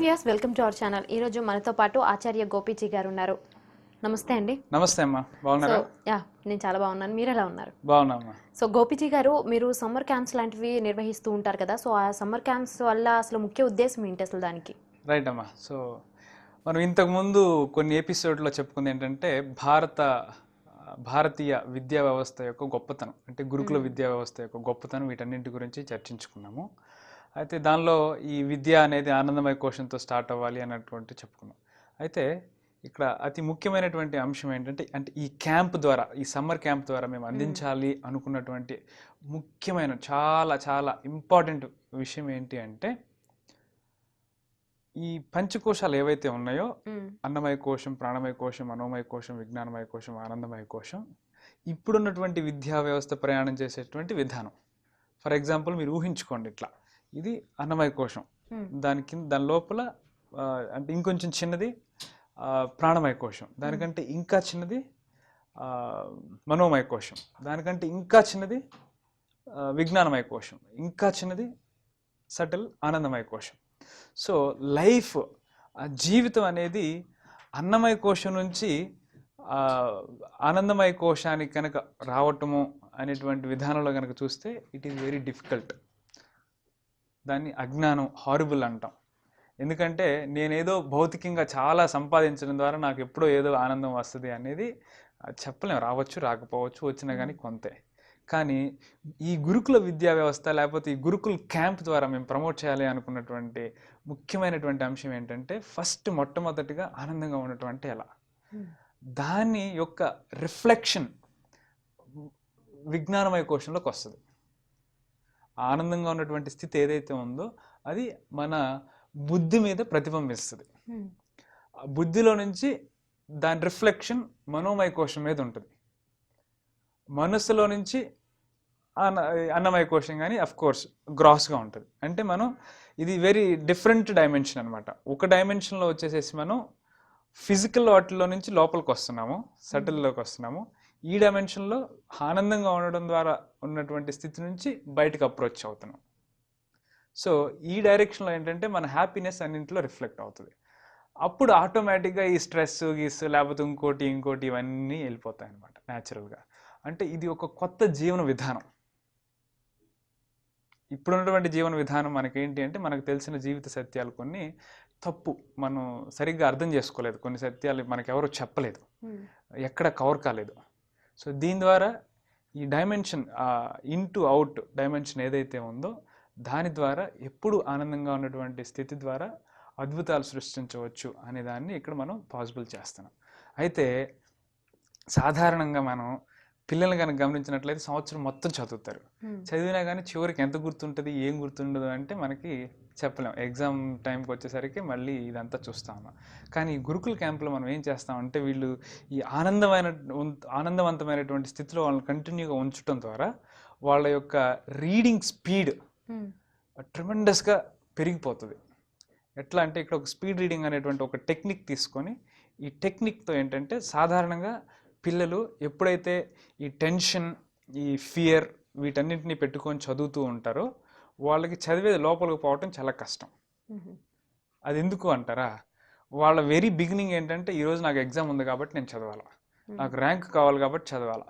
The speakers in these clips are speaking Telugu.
Viewers welcome to our channel. ఈ రోజు మనతో పాటు ఆచార్య గోపీజీ గారు ఉన్నారు. నమస్తే అండి. నమస్తే అమ్మా. బాగున్నారా? యా నేను చాలా బాగున్నాను. మీరు ఎలా ఉన్నారు? బాగున్నా అమ్మా సో గోపీజీ గారు మీరు సమ్మర్ క్యాంప్స్ లాంటివి నిర్వహిస్తూ ఉంటారు కదా సో ఆ సమ్మర్ క్యాంప్స్ వల్ల అసలు ముఖ్య ఉద్దేశం ఏంటి అసలు దానికి? రైట్ అమ్మా. సో మనం ఇంతకుముందు కొన్ని ఎపిసోడ్లో చెప్పుకుంది ఏంటంటే భారత భారతీయ విద్యా వ్యవస్థ యొక్క గొప్పతనం అంటే గురుకుల విద్యా వ్యవస్థ యొక్క గొప్పతనం వీటన్నింటి గురించి చర్చించుకున్నాము. అయితే దానిలో ఈ విద్య అనేది ఆనందమయ కోశంతో స్టార్ట్ అవ్వాలి అన్నటువంటి చెప్పుకున్నాం. అయితే ఇక్కడ అతి ముఖ్యమైనటువంటి అంశం ఏంటంటే అంటే ఈ క్యాంప్ ద్వారా ఈ సమ్మర్ క్యాంప్ ద్వారా మేము అందించాలి అనుకున్నటువంటి ముఖ్యమైన చాలా చాలా ఇంపార్టెంట్ విషయం ఏంటి అంటే ఈ పంచకోశాలు ఏవైతే ఉన్నాయో. అన్నమయ కోశం ప్రాణమయ కోశం మనోమయ కోశం విజ్ఞానమయ కోశం ఆనందమయ కోశం ఇప్పుడున్నటువంటి విద్యా వ్యవస్థ ప్రయాణం చేసేటువంటి విధానం. ఫర్ ఎగ్జాంపుల్ మీరు ఊహించుకోండి ఇట్లా. ఇది అన్నమయ కోశం. దాని కింద దాని లోపల అంటే ఇంకొంచెం చిన్నది ప్రాణమయ కోశం. దానికంటే ఇంకా చిన్నది మనోమయ కోశం. దానికంటే ఇంకా చిన్నది విజ్ఞానమయ కోశం. ఇంకా చిన్నది సటిల్ ఆనందమయ కోశం. సో లైఫ్ జీవితం అనేది అన్నమయ కోశం నుంచి ఆనందమయ కోశానికి కనుక రావటము అనేటువంటి విధానంలో కనుక చూస్తే ఇట్ ఈస్ వెరీ డిఫికల్ట్. దాన్ని అజ్ఞానం హారిబుల్ అంటాం. ఎందుకంటే నేనేదో భౌతికంగా చాలా సంపాదించడం ద్వారా నాకు ఎప్పుడో ఏదో ఆనందం వస్తుంది అనేది ఆ, చెప్పలేం. రావచ్చు రాకపోవచ్చు వచ్చినా కానీ కొంతే. కానీ ఈ గురుకుల విద్యా వ్యవస్థ లేకపోతే ఈ గురుకుల్ క్యాంప్ ద్వారా మేము ప్రమోట్ చేయాలి అనుకున్నటువంటి ముఖ్యమైనటువంటి అంశం ఏంటంటే ఫస్ట్ మొట్టమొదటిగా ఆనందంగా ఉండటం అంటే ఎలా. దాని యొక్క రిఫ్లెక్షన్ విజ్ఞానమయ కోశంలోకి వస్తుంది. ఆనందంగా ఉన్నటువంటి స్థితి ఏదైతే ఉందో అది మన బుద్ధి మీద ప్రతిబింబిస్తుంది. బుద్ధిలో నుంచి దాని రిఫ్లెక్షన్ మనోమయ కోశం మీద ఉంటుంది. మనస్సులో నుంచి అన్న అన్నమయ కోశం కానీ అఫ్ కోర్స్ గ్రాస్గా ఉంటుంది. అంటే మనం ఇది వెరీ డిఫరెంట్ డైమెన్షన్ అనమాట ఒక డైమెన్షన్లో వచ్చేసేసి మనం ఫిజికల్ వాటిలో నుంచి లోపలికి వస్తున్నాము సటిల్లోకి వస్తున్నాము. ఈ డైమెన్షన్లో ఆనందంగా ఉండడం ద్వారా ఉన్నటువంటి స్థితి నుంచి బయటకు అప్రోచ్ అవుతున్నాం. సో ఈ డైరెక్షన్లో ఏంటంటే మన హ్యాపీనెస్ అన్నింటిలో రిఫ్లెక్ట్ అవుతుంది. అప్పుడు ఆటోమేటిక్గా ఈ స్ట్రెస్ గీస్ లేకపోతే ఇంకోటి ఇంకోటి ఇవన్నీ వెళ్ళిపోతాయి అనమాట న్యాచురల్గా అంటే ఇది ఒక కొత్త జీవన విధానం. ఇప్పుడున్నటువంటి జీవన విధానం మనకేంటి అంటే మనకు తెలిసిన జీవిత సత్యాలు కొన్ని తప్పు మనం సరిగ్గా అర్థం చేసుకోలేదు. కొన్ని సత్యాలు మనకెవరు చెప్పలేదు. ఎక్కడ కవర్ కాలేదు. సో దీని ద్వారా ఈ dimension in to out dimension ఏదైతే ఉందో దాని ద్వారా ఎప్పుడు ఆనందంగా ఉన్నటువంటి స్థితి ద్వారా అద్భుతాలు సృష్టించవచ్చు అనే దాన్ని ఇక్కడ మనం పాసిబుల్ చేస్తున్నాం అయితే సాధారణంగా మనం పిల్లల్ని కనుక గమనించినట్లయితే సంవత్సరం మొత్తం చదువుతారు. చదివినా కానీ చివరికి ఎంత గుర్తుంటుంది ఏం గుర్తుండదు అంటే మనకి చెప్పలేం. ఎగ్జామ్ టైంకి వచ్చేసరికి మళ్ళీ ఇదంతా చూస్తాము కానీ గురుకుల క్యాంపులో మనం ఏం చేస్తామంటే వీళ్ళు ఈ ఆనందమైన ఆనందవంతమైనటువంటి స్థితిలో వాళ్ళని కంటిన్యూగా ఉంచడం ద్వారా వాళ్ళ యొక్క రీడింగ్ స్పీడ్. ట్రిమెండస్గా పెరిగిపోతుంది. ఎట్లా అంటే ఇక్కడ ఒక స్పీడ్ రీడింగ్ అనేటువంటి ఒక టెక్నిక్ తీసుకొని ఈ టెక్నిక్తో ఏంటంటే సాధారణంగా పిల్లలు ఎప్పుడైతే ఈ టెన్షన్ ఈ ఫియర్ వీటన్నిటిని పెట్టుకొని చదువుతూ ఉంటారో వాళ్ళకి చదివేది లోపలికి పోవటం చాలా కష్టం. అది ఎందుకు అంటారా? వాళ్ళ వెరీ బిగినింగ్ ఏంటంటే ఈరోజు నాకు ఎగ్జామ్ ఉంది కాబట్టి నేను చదవాలా. నాకు ర్యాంక్ కావాలి కాబట్టి చదవాలా.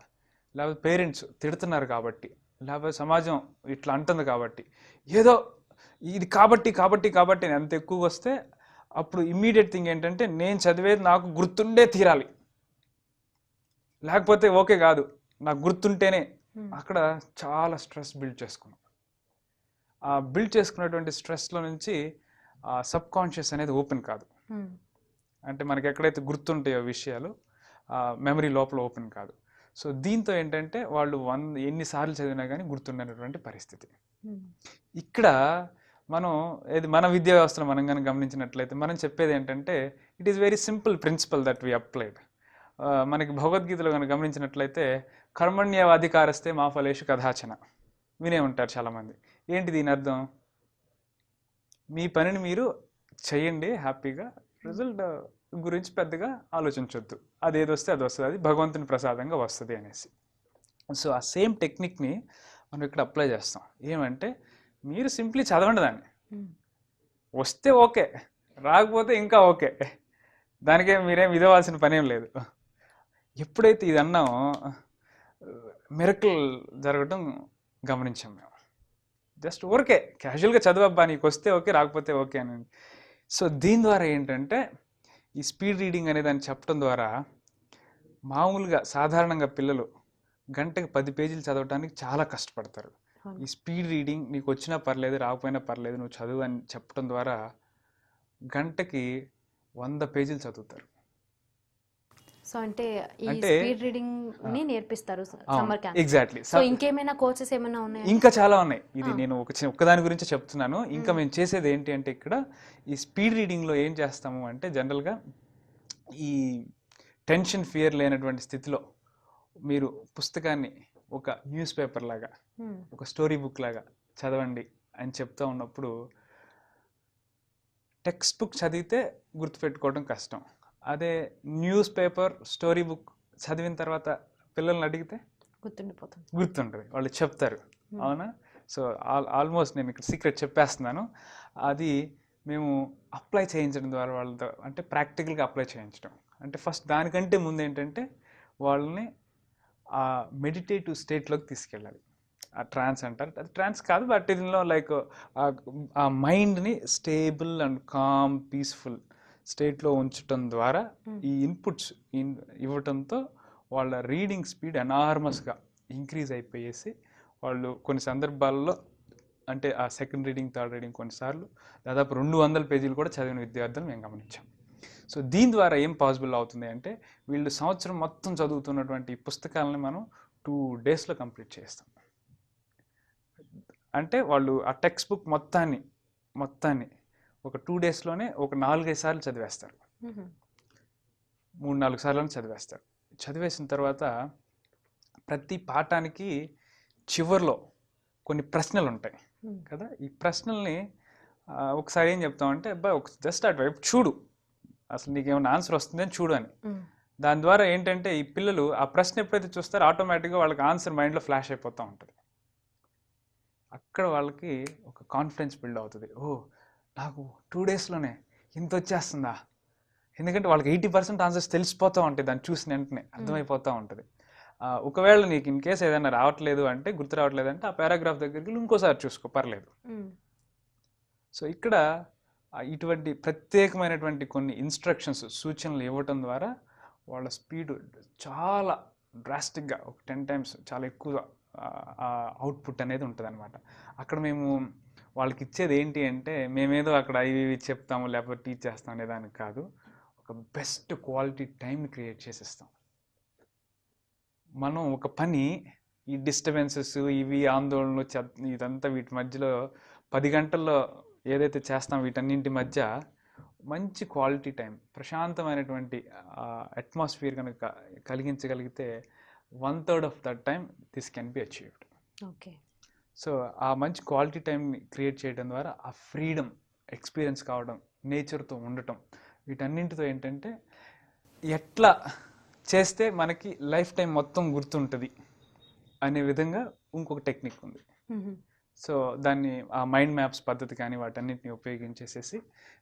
లేకపోతే పేరెంట్స్ తిడుతున్నారు కాబట్టి లేకపోతే సమాజం ఇట్లా అంటుంది కాబట్టి ఏదో ఇది కాబట్టి కాబట్టి కాబట్టి అని ఎంత ఎక్కువ వస్తే అప్పుడు ఇమ్మీడియట్ థింగ్ ఏంటంటే నేను చదివేది నాకు గుర్తుండే తీరాలి. లేకపోతే ఓకే కాదు నాకు గుర్తుంటేనే. అక్కడ చాలా స్ట్రెస్ బిల్డ్ చేసుకున్నాం. బిల్డ్ చేసుకున్నటువంటి స్ట్రెస్లో నుంచి ఆ సబ్ కాన్షియస్ అనేది ఓపెన్ కాదు. అంటే మనకి ఎక్కడైతే గుర్తుంటాయో విషయాలు మెమరీ లోపల ఓపెన్ కాదు. సో దీంతో ఏంటంటే వాళ్ళు వంద ఎన్నిసార్లు చదివినా కానీ గుర్తుండనటువంటి పరిస్థితి. ఇక్కడ మనం ఏది మన విద్యా వ్యవస్థను మనం కనుక గమనించినట్లయితే మనం చెప్పేది ఏంటంటే it is very simple principle that we applied మనకి భగవద్గీతలో కనుక గమనించినట్లయితే కర్మణ్యవాధికారస్తే మా ఫలేషు కథాచన. వినే ఉంటారు చాలామంది. ఏంటి దీని అర్థం? మీ పనిని మీరు చేయండి హ్యాపీగా. రిజల్ట్ గురించి పెద్దగా ఆలోచించొద్దు. అది ఏది వస్తే అది వస్తుంది. అది భగవంతుని ప్రసాదంగా వస్తుంది అనేసి. సో ఆ సేమ్ టెక్నిక్ని మనం ఇక్కడ అప్లై చేస్తాం. ఏమంటే మీరు సింప్లీ చదవండి దాన్ని. వస్తే ఓకే. రాకపోతే ఇంకా ఓకే. దానికే మీరేం ఇదవ్వాల్సిన పనేం లేదు. ఎప్పుడైతే ఇది అన్నామో మిరకల్ జరగడం గమనించాం మేము. జస్ట్ ఊరికే క్యాజువల్గా చదువబ్బా నీకు వస్తే ఓకే రాకపోతే ఓకే అని. సో దీని ద్వారా ఏంటంటే ఈ స్పీడ్ రీడింగ్ అనే దాన్ని చెప్పడం ద్వారా మామూలుగా సాధారణంగా పిల్లలు గంటకి పది పేజీలు చదవడానికి చాలా కష్టపడతారు. ఈ స్పీడ్ రీడింగ్ నీకు వచ్చినా పర్లేదు రాకపోయినా పర్లేదు నువ్వు చదువు అని చెప్పడం ద్వారా గంటకి వంద పేజీలు చదువుతారు. సో అంటే ఈ స్పీడ్ రీడింగ్ని నేర్పిస్తారు సమ్మర్ క్యాంప్ ఎగ్జాక్ట్లీ సో ఇంకేమైనా కోర్సెస్ ఏమైనా ఉన్నాయా? ఇంకా చాలా ఉన్నాయి. ఇది. నేను ఒక ఒక్కదాని గురించి చెప్తున్నాను. ఇంకా మ్మ్. చేసేది ఏంటి అంటే ఇక్కడ ఈ స్పీడ్ రీడింగ్లో ఏం చేస్తాము అంటే జనరల్గా ఈ టెన్షన్ ఫియర్ లేనటువంటి స్థితిలో మీరు పుస్తకాన్ని ఒక న్యూస్ పేపర్ లాగా. ఒక స్టోరీ బుక్ లాగా చదవండి అని చెప్తా ఉన్నప్పుడు టెక్స్ట్ బుక్ చదివితే గుర్తుపెట్టుకోవడం కష్టం. అదే న్యూస్ పేపర్ స్టోరీ బుక్ చదివిన తర్వాత పిల్లల్ని అడిగితే గుర్తుండిపోతుంది. గుర్తుంటుంది. వాళ్ళు చెప్తారు. అవునా? సో ఆల్ ఆల్మోస్ట్ నేను ఇక్కడ సీక్రెట్ చెప్పేస్తున్నాను. అది మేము అప్లై చేయించడం ద్వారా వాళ్ళతో అంటే ప్రాక్టికల్గా అప్లై చేయించడం. అంటే ఫస్ట్ దానికంటే ముందు ఏంటంటే వాళ్ళని ఆ మెడిటేటివ్ స్టేట్లోకి తీసుకెళ్ళాలి. ఆ ట్రాన్స్ అంటారు. అది ట్రాన్స్ కాదు బట్ దీనిలో లైక్ ఆ మైండ్ని స్టేబుల్ అండ్ కామ్ పీస్ఫుల్ స్టేట్లో ఉంచటం ద్వారా. ఈ ఇన్పుట్స్ ఇవ్వటంతో వాళ్ళ రీడింగ్ స్పీడ్ ఎనార్మస్గా ఇంక్రీజ్ అయిపోయేసి వాళ్ళు కొన్ని సందర్భాల్లో అంటే ఆ సెకండ్ రీడింగ్ థర్డ్ రీడింగ్ కొన్నిసార్లు దాదాపు రెండు వందల పేజీలు కూడా చదివిన విద్యార్థులు మేము గమనించాం సో దీని ద్వారా ఏం పాసిబుల్ అవుతుంది అంటే వీళ్ళు సంవత్సరం మొత్తం చదువుతున్నటువంటి పుస్తకాలని మనం టూ డేస్లో కంప్లీట్ చేస్తాం అంటే వాళ్ళు ఆ టెక్స్ట్ బుక్ మొత్తాన్ని మొత్తాన్ని ఒక టూ డేస్లోనే ఒక నాలుగైదు సార్లు చదివేస్తారు. మూడు నాలుగు సార్లు చదివేస్తారు. చదివేసిన తర్వాత ప్రతి పాఠానికి చివర్లో కొన్ని ప్రశ్నలు ఉంటాయి. కదా? ఈ ప్రశ్నల్ని ఒకసారి ఏం చెప్తామంటే అబ్బాయి ఒక జస్ట్ అటువైపు చూడు. అసలు నీకు ఏమైనా ఆన్సర్ వస్తుందని చూడు అని. దాని ద్వారా ఏంటంటే ఈ పిల్లలు ఆ ప్రశ్న ఎప్పుడైతే చూస్తారో ఆటోమేటిక్గా వాళ్ళకి ఆన్సర్ మైండ్లో ఫ్లాష్ అయిపోతూ ఉంటుంది. అక్కడ వాళ్ళకి ఒక కాన్ఫిడెన్స్ బిల్డ్ అవుతుంది. ఓ నాకు టూ డేస్లోనే ఇంత వచ్చేస్తుందా? ఎందుకంటే వాళ్ళకి ఎయిటీ పర్సెంట్ ఆన్సర్స్ తెలిసిపోతూ ఉంటాయి దాన్ని చూసిన వెంటనే అర్థమైపోతూ ఉంటుంది. ఒకవేళ నీకు ఇన్ కేసు ఏదైనా రావట్లేదు అంటే గుర్తు రావట్లేదు అంటే ఆ పారాగ్రాఫ్ దగ్గరికి ఇంకోసారి చూసుకో పర్లేదు. సో ఇక్కడ ఇటువంటి ప్రత్యేకమైనటువంటి కొన్ని ఇన్స్ట్రక్షన్స్ సూచనలు ఇవ్వటం ద్వారా వాళ్ళ స్పీడ్ చాలా డ్రాస్టిక్గా ఒక టెన్ టైమ్స్ చాలా ఎక్కువ అవుట్పుట్ అనేది ఉంటుంది అనమాట అక్కడ మేము వాళ్ళకి ఇచ్చేది ఏంటి అంటే మేమేదో అక్కడ ఇవి ఇవి చెప్తాము లేకపోతే టీచ్ చేస్తాం అనే దానికి కాదు. ఒక బెస్ట్ క్వాలిటీ టైంని క్రియేట్ చేసేస్తాం. మనం ఒక పని ఈ డిస్టర్బెన్సెస్ ఇవి ఆందోళనలు ఇదంతా వీటి మధ్యలో పది గంటల్లో ఏదైతే చేస్తాం వీటన్నింటి మధ్య మంచి క్వాలిటీ టైం ప్రశాంతమైనటువంటి అట్మాస్ఫియర్ కనుక కలిగించగలిగితే one third of that time this can be achieved. Okay. So ఆ మంచి క్వాలిటీ టైంని క్రియేట్ చేయడం ద్వారా ఆ ఫ్రీడమ్ ఎక్స్పీరియన్స్ కావడం నేచర్తో ఉండటం వీటన్నింటితో ఏంటంటే ఎట్లా చేస్తే మనకి లైఫ్ టైం మొత్తం గుర్తుంటుంది అనే విధంగా ఇంకొక టెక్నిక్ ఉంది. సో దాన్ని ఆ మైండ్ మ్యాప్స్ పద్ధతి కానీ వాటన్నిటిని ఉపయోగించేసేసి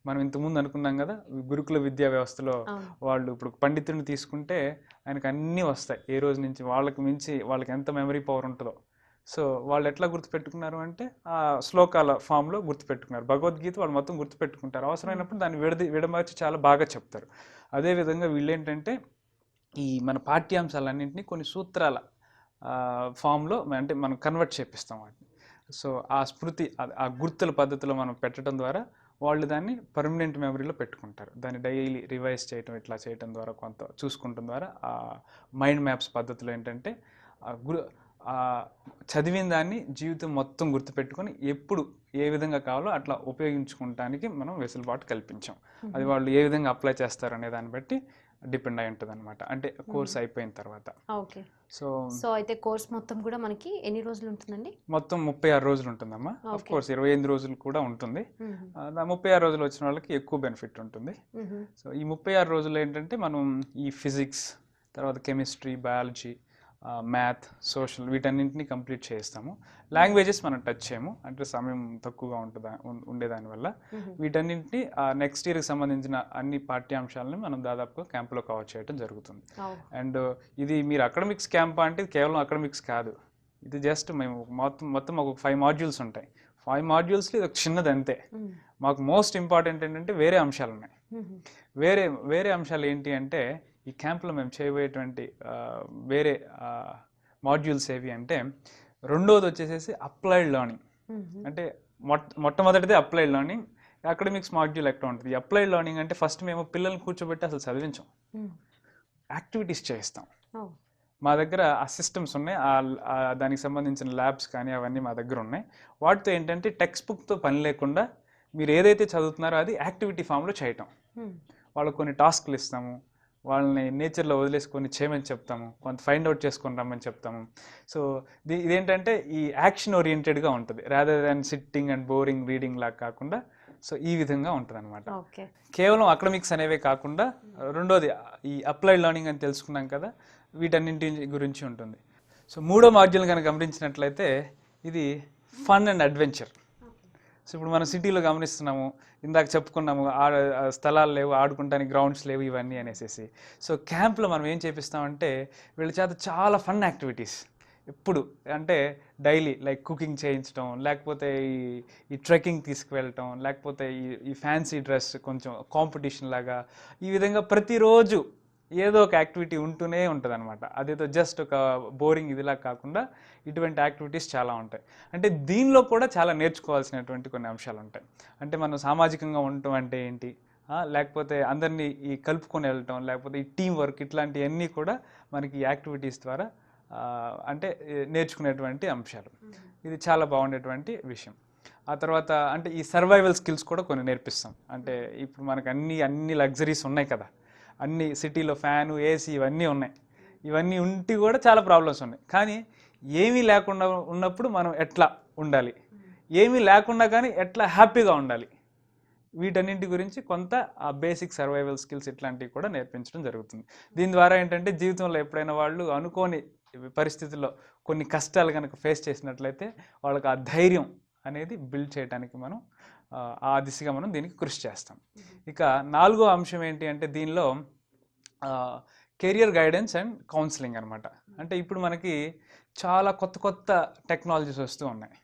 మనం ఇంతకుముందు అనుకున్నాం కదా గురుకుల విద్యా వ్యవస్థలో వాళ్ళు ఇప్పుడు పండితుడిని తీసుకుంటే ఆయనకు అన్నీ వస్తాయి. ఏ రోజు నుంచి వాళ్ళకి మించి వాళ్ళకి ఎంత మెమరీ పవర్ ఉంటుందో. సో వాళ్ళు ఎట్లా గుర్తుపెట్టుకున్నారు అంటే ఆ శ్లోకాల ఫామ్లో గుర్తుపెట్టుకున్నారు. భగవద్గీత వాళ్ళు మొత్తం గుర్తుపెట్టుకుంటారు. అవసరమైనప్పుడు దాన్ని విడది విడమర్చి చాలా బాగా చెప్తారు. అదేవిధంగా వీళ్ళు ఏంటంటే ఈ మన పాఠ్యాంశాలన్నింటినీ కొన్ని సూత్రాల ఫామ్లో అంటే మనం కన్వర్ట్ చేపిస్తాం వాటిని. సో ఆ స్మృతి ఆ- ఆ గుర్తుల పద్ధతిలో మనం పెట్టడం ద్వారా వాళ్ళు దాన్ని పర్మనెంట్ మెమరీలో పెట్టుకుంటారు. దాన్ని డైలీ రివైజ్ చేయటం ఇట్లా చేయటం ద్వారా కొంత చూసుకుంటం ద్వారా ఆ మైండ్ మ్యాప్స్ పద్ధతిలో ఏంటంటే ఆ గురు చదివిన దాన్ని జీవితం మొత్తం గుర్తుపెట్టుకొని ఎప్పుడు ఏ విధంగా కావాలో అట్లా ఉపయోగించుకోవటానికి మనం వెసులుబాటు కల్పించాం. అది వాళ్ళు ఏ విధంగా అప్లై చేస్తారు అనే దాన్ని బట్టి డిపెండ్ అయి ఉంటుంది అనమాట అంటే కోర్స్ అయిపోయిన తర్వాత. ఓకే. సో సో అయితే కోర్స్ మొత్తం కూడా మనకి ఎన్ని రోజులు ఉంటుందండి? మొత్తం ముప్పై ఆరు రోజులు ఉంటుందమ్మా. అఫ్. కోర్స్ ఇరవై ఎనిమిది రోజులు కూడా ఉంటుంది. ముప్పై ఆరు రోజులు వచ్చిన వాళ్ళకి ఎక్కువ బెనిఫిట్ ఉంటుంది. సో ఈ ముప్పై ఆరు రోజులు ఏంటంటే మనం ఈ ఫిజిక్స్ తర్వాత కెమిస్ట్రీ బయాలజీ మ్యాథ్ సోషల్ వీటన్నింటినీ కంప్లీట్ చేస్తాము. లాంగ్వేజెస్ మనం టచ్ చేయము. అంటే సమయం తక్కువగా ఉంటుందా ఉం- ఉండేదాని వల్ల. వీటన్నింటినీ నెక్స్ట్ ఇయర్కి సంబంధించిన అన్ని పాఠ్యాంశాలని మనం దాదాపుగా క్యాంప్లో కవర్ చేయడం జరుగుతుంది. అండ్ ఇది మీరు అకాడమిక్స్ క్యాంప్ అంటే కేవలం అకాడమిక్స్ కాదు. ఇది జస్ట్ మేము మొత్తం మొత్తం ఒక ఫైవ్ మాడ్యూల్స్ ఉంటాయి. ఫైవ్ మాడ్యూల్స్లో ఇది ఒక చిన్నది అంతే. మాకు మోస్ట్ ఇంపార్టెంట్ ఏంటంటే వేరే అంశాలు ఉన్నాయి వేరే వేరే అంశాలు ఏంటి అంటే ఈ క్యాంప్లో మేము చేయబోయేటువంటి వేరే మాడ్యూల్స్ ఏవి అంటే రెండోది వచ్చేసేసి అప్లైడ్ లెర్నింగ్ అంటే మొట్ట మొట్టమొదటిది అప్లైడ్ లెర్నింగ్ అకాడమిక్స్ మాడ్యూల్ ఎక్కడ ఉంటుంది. అప్లైడ్ లెర్నింగ్ అంటే ఫస్ట్ మేము పిల్లల్ని కూర్చోబెట్టి అసలు చదివించాం. యాక్టివిటీస్ చేయిస్తాం. మా దగ్గర ఆ సిస్టమ్స్ ఉన్నాయి. దానికి సంబంధించిన ల్యాబ్స్ కానీ అవన్నీ మా దగ్గర ఉన్నాయి. వాటితో ఏంటంటే టెక్స్ట్ బుక్తో పని లేకుండా మీరు ఏదైతే చదువుతున్నారో అది యాక్టివిటీ ఫామ్లో చేయటం. వాళ్ళకి కొన్ని టాస్క్లు ఇస్తాము. వాళ్ళని నేచర్లో వదిలేసి కొన్ని చేయమని చెప్తాము. కొంత ఫైండ్ అవుట్ చేసుకొని రమ్మని చెప్తాము. సో ఇది ఇదేంటంటే ఈ యాక్షన్ ఓరియంటెడ్గా ఉంటుంది. Rather than sitting and boring reading లాగా కాకుండా సో ఈ విధంగా ఉంటుంది అనమాట కేవలం అకాడమిక్స్ అనేవే కాకుండా రెండోది ఈ అప్లైడ్ లెర్నింగ్ అని తెలుసుకున్నాం కదా వీటన్నింటి గురించి ఉంటుంది. సో మూడో మాడ్యూల్ కనుక గమనించినట్లయితే ఇది ఫన్ అండ్ అడ్వెంచర్ సో ఇప్పుడు మనం సిటీలో గమనిస్తున్నాము ఇందాక చెప్పుకున్నాము ఆడ స్థలాలు లేవు ఆడుకుంటానికి గ్రౌండ్స్ లేవు ఇవన్నీ అనేసి సో క్యాంప్లో మనం ఏం చేపిస్తామంటే వీళ్ళ చేత చాలా ఫన్ యాక్టివిటీస్. ఎప్పుడు అంటే డైలీ లైక్ కుకింగ్ చేయించడం లేకపోతే ఈ ఈ ట్రెక్కింగ్ తీసుకువెళ్ళటం లేకపోతే ఈ ఈ ఫ్యాన్సీ డ్రెస్ కొంచెం కాంపిటీషన్ లాగా ఈ విధంగా ప్రతిరోజు ఏదో ఒక యాక్టివిటీ ఉంటూనే ఉంటుంది అనమాట అదేదో జస్ట్ ఒక బోరింగ్ ఇదిలా కాకుండా ఇటువంటి యాక్టివిటీస్ చాలా ఉంటాయి. అంటే దీనిలో కూడా చాలా నేర్చుకోవాల్సినటువంటి కొన్ని అంశాలు ఉంటాయి అంటే మనం సామాజికంగా ఉండటం అంటే ఏంటి? లేకపోతే అందరినీ ఈ కలుపుకొని వెళ్ళటం లేకపోతే ఈ టీం వర్క్ ఇట్లాంటివన్నీ కూడా మనకి ఈ యాక్టివిటీస్ ద్వారా అంటే నేర్చుకునేటువంటి అంశాలు. ఇది చాలా బాగుండేటువంటి విషయం. ఆ తర్వాత అంటే ఈ సర్వైవల్ స్కిల్స్ కూడా కొన్ని నేర్పిస్తాం. అంటే ఇప్పుడు మనకు అన్ని అన్ని లగ్జరీస్ ఉన్నాయి కదా. అన్ని సిటీలో ఫ్యాను ఏసీ ఇవన్నీ ఉన్నాయి. ఇవన్నీ ఉంటి కూడా చాలా ప్రాబ్లమ్స్ ఉన్నాయి. కానీ ఏమీ లేకుండా ఉన్నప్పుడు మనం ఎట్లా ఉండాలి? ఏమీ లేకుండా కానీ ఎట్లా హ్యాపీగా ఉండాలి? వీటన్నింటి గురించి కొంత ఆ బేసిక్ సర్వైవల్ స్కిల్స్ ఇట్లాంటివి కూడా నేర్పించడం జరుగుతుంది. దీని ద్వారా ఏంటంటే జీవితంలో ఎప్పుడైనా వాళ్ళు అనుకోని పరిస్థితుల్లో కొన్ని కష్టాలు కనుక ఫేస్ చేసినట్లయితే వాళ్ళకి ఆ ధైర్యం అనేది బిల్డ్ చేయడానికి మనం ఆ, దిశగా మనం దీనికి కృషి చేస్తాం. ఇక నాలుగో అంశం ఏంటి అంటే దీనిలో కెరియర్ గైడెన్స్ అండ్ కౌన్సిలింగ్ అనమాట అంటే ఇప్పుడు మనకి చాలా కొత్త కొత్త టెక్నాలజీస్ వస్తూ ఉన్నాయి.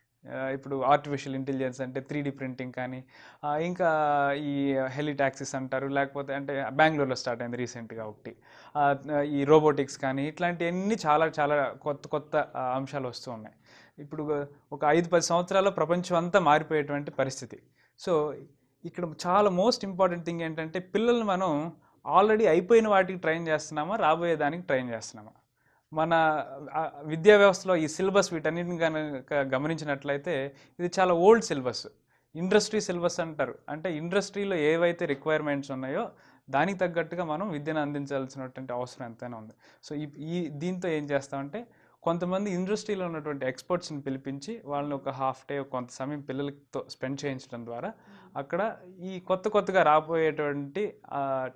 ఇప్పుడు ఆర్టిఫిషియల్ ఇంటెలిజెన్స్ అంటే త్రీ డి ప్రింటింగ్ కానీ ఇంకా ఈ హెలి ట్యాక్సీస్ అంటారు లేకపోతే అంటే బెంగళూరులో స్టార్ట్ అయింది రీసెంట్గా ఒకటి. ఈ రోబోటిక్స్ కానీ ఇట్లాంటివన్నీ చాలా చాలా కొత్త కొత్త అంశాలు వస్తూ ఉన్నాయి. ఇప్పుడు ఒక ఐదు పది సంవత్సరాల్లో ప్రపంచం అంతా మారిపోయేటువంటి పరిస్థితి. సో ఇక్కడ చాలా మోస్ట్ ఇంపార్టెంట్ థింగ్ ఏంటంటే పిల్లల్ని మనం ఆల్రెడీ అయిపోయిన వాటికి ట్రైన్ చేస్తున్నామా? రాబోయే దానికి ట్రైన్ చేస్తున్నామా? మన విద్యా వ్యవస్థలో ఈ సిలబస్ వీటన్నిటిని కనుక గమనించినట్లయితే ఇది చాలా ఓల్డ్ సిలబస్. ఇండస్ట్రీ సిలబస్ అంటారు. అంటే ఇండస్ట్రీలో ఏవైతే రిక్వైర్మెంట్స్ ఉన్నాయో దానికి తగ్గట్టుగా మనం విద్యను అందించాల్సినటువంటి అవసరం ఎంతైనా ఉంది. సో ఈ ఈ దీంతో ఏం చేస్తామంటే కొంతమంది ఇండస్ట్రీలో ఉన్నటువంటి ఎక్స్పర్ట్స్ని పిలిపించి వాళ్ళని ఒక హాఫ్ డే కొంత సమయం పిల్లలతో స్పెండ్ చేయించడం ద్వారా అక్కడ ఈ కొత్త కొత్తగా రాబోయేటువంటి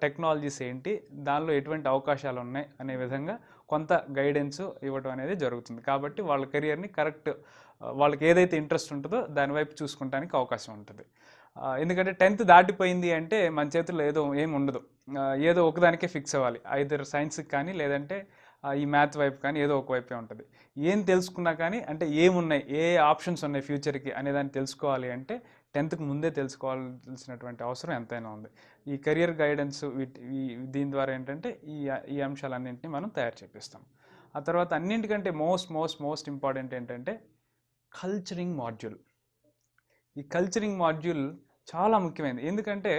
టెక్నాలజీస్ ఏంటి దానిలో ఎటువంటి అవకాశాలు ఉన్నాయి అనే విధంగా కొంత గైడెన్స్ ఇవ్వడం అనేది జరుగుతుంది. కాబట్టి వాళ్ళ కెరియర్ని కరెక్ట్ వాళ్ళకి ఏదైతే ఇంట్రెస్ట్ ఉంటుందో దాని వైపు చూసుకుంటానికి అవకాశం ఉంటుంది. ఎందుకంటే టెన్త్ దాటిపోయింది అంటే మన చేతుల్లో ఏదో ఏం ఉండదు. ఏదో ఒకదానికే ఫిక్స్ అవ్వాలి. ఐదర్ సైన్స్కి కానీ లేదంటే ఈ మ్యాథ్ వైపు కానీ ఏదో ఒక వైపే ఉంటుంది. ఏం తెలుసుకున్నా కానీ అంటే ఏమున్నాయి ఏ ఆప్షన్స్ ఉన్నాయి ఫ్యూచర్కి అనే దాన్ని తెలుసుకోవాలి అంటే టెన్త్కి ముందే తెలుసుకోవాల్సినటువంటి అవసరం ఎంతైనా ఉంది. ఈ కెరియర్ గైడెన్స్ వీటి దీని ద్వారా ఏంటంటే ఈ ఈ అంశాలన్నింటినీ మనం తయారు చేపిస్తాం. ఆ తర్వాత అన్నింటికంటే మోస్ట్ మోస్ట్ మోస్ట్ ఇంపార్టెంట్ ఏంటంటే కల్చరింగ్ మాడ్యూల్ ఈ కల్చరింగ్ మాడ్యూల్ చాలా ముఖ్యమైనది. ఎందుకంటే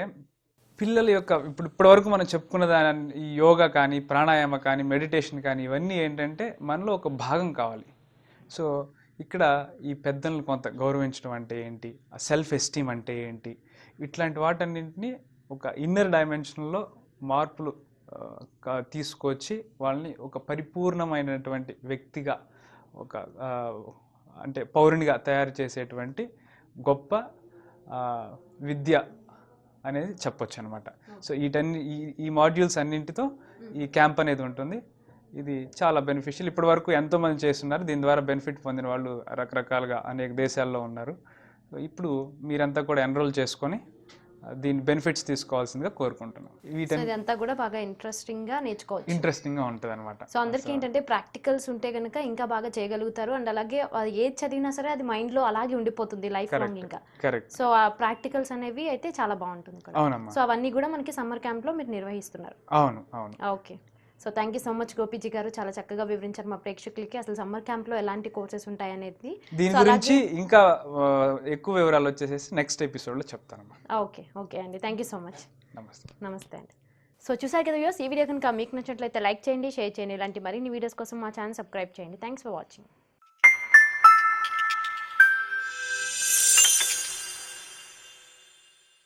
పిల్లల యొక్క ఇప్పుడు ఇప్పటివరకు మనం చెప్పుకున్న దాని ఈ యోగా కానీ ప్రాణాయామ కానీ మెడిటేషన్ కానీ ఇవన్నీ ఏంటంటే మనలో ఒక భాగం కావాలి. సో ఇక్కడ ఈ పెద్దలను కొంత గౌరవించడం అంటే ఏంటి? ఆ సెల్ఫ్ ఎస్టీమ్ అంటే ఏంటి? ఇట్లాంటి వాటన్నింటినీ ఒక ఇన్నర్ డైమెన్షన్లో మార్పులు తీసుకొచ్చి వాళ్ళని ఒక పరిపూర్ణమైనటువంటి వ్యక్తిగా ఒక అంటే పౌరునిగా తయారు చేసేటువంటి గొప్ప విద్య అనేది చెప్పొచ్చు అనమాట సో వీటన్ని ఈ ఈ మాడ్యూల్స్ అన్నింటితో ఈ క్యాంప్ అనేది ఉంటుంది. ఇది చాలా బెనిఫిషియల్. ఇప్పటి వరకు ఎంతోమంది చేస్తున్నారు. దీని ద్వారా బెనిఫిట్ పొందిన వాళ్ళు రకరకాలుగా అనేక దేశాల్లో ఉన్నారు. ఇప్పుడు మీరంతా కూడా ఎన్రోల్ చేసుకొని దీని బెనిఫిట్స్ తీసుకోవాల్సిందిగా కోరుకుంటున్నాం. ఇదంతా కూడా బాగా ఇంట్రెస్టింగ్గా నేర్చుకోవచ్చు. ఇంట్రెస్టింగ్గా ఉంటుంది అనమాట సో అందరికీ ఏంటంటే ప్రాక్టికల్స్ ఉంటే కనుక ఇంకా బాగా చేయగలుగుతారు. అండ్ అలాగే ఏది చదివినా సరే అది మైండ్లో అలాగే ఉండిపోతుంది లైఫ్ లాంగ్ ఇంకా. సో ఆ ప్రాక్టికల్స్ అనేవి అయితే చాలా బాగుంటుంది సో అవన్నీ కూడా మనకి సమ్మర్ క్యాంప్లో మీరు నిర్వహిస్తున్నారు. అవును అవును. Okay. So thank you so much Gopiji గారు. చాలా చక్కగా వివరించారు మా ప్రేక్షకులకి. అసలు సమ్మర్ క్యాంప్లో ఎలాంటి కోర్సెస్ ఉంటాయి అనేది. దీని గురించి ఇంకా ఎక్కువ వివరాలు వచ్చేసేసి నెక్స్ట్ ఎపిసోడ్లో చెప్తానమ్మా ఓకే ఓకే అండి. థ్యాంక్ యూ సో మచ్ నమస్తే. నమస్తే అండి. సో చూసారు కదా వ్యూస్ ఈ వీడియో కనుక మీకు నచ్చినట్లయితే లైక్ చేయండి షేర్ చేయండి. ఇలాంటి మరిన్ని వీడియోస్ కోసం మా ఛానల్ సబ్స్క్రైబ్ చేయండి. Thanks for watching